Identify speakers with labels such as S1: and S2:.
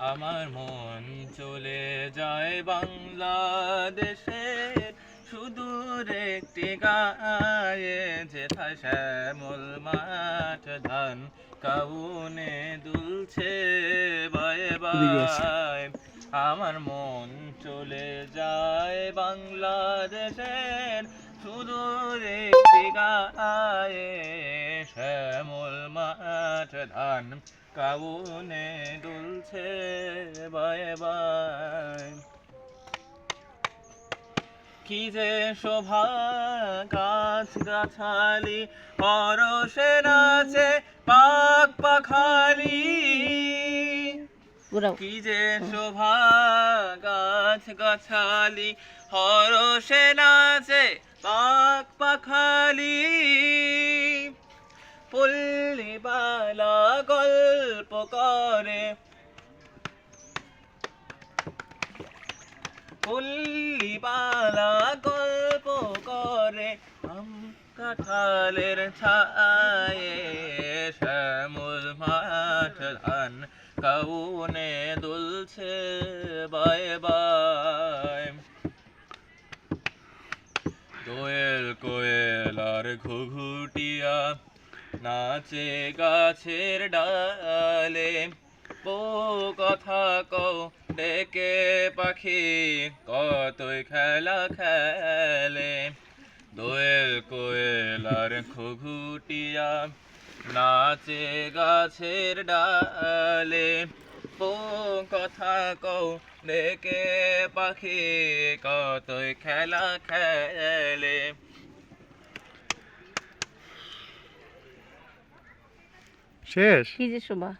S1: আমার মন চলে যায় বাংলাদেশের সুদূর একটি গায়ে যেথায় শ্যামল মাঠ ধান কাউনে দুলছে বায়ে। বায়ে আমার মন চলে যায় বাংলাদেশের। সুদূর একটি গায়ে শ্যামল মাঠ ধান কাউনে দুলছে বায়ে বায় কি যে শোভা গাছ গাছালি পরশে নাচে পাক পাখালি। কি যে শোভা গাছ গাছালি হরসে নাচে পাক পাখালি। পল্লীবালা গল্প করে। পল্লীবালা গল্প করে, আম কাঁঠালের ছায়ে শ্যামল মাঠ ধান কাউনে দুলছে বায়ে বায় দোয়েল কোয়েল আর ঘুঘুটিয়া নাচে গাছের ডালে ও কথা কও, ডেকে পাখি কতই খেলা খেলে। দোয়েল কোয়েল আর ঘুঘুটিয়া নাচে গাছের ডালে ও কথা কও, ডেকে পাখি কতই খেলা খেলে।
S2: শেষ
S3: কি যে শোভা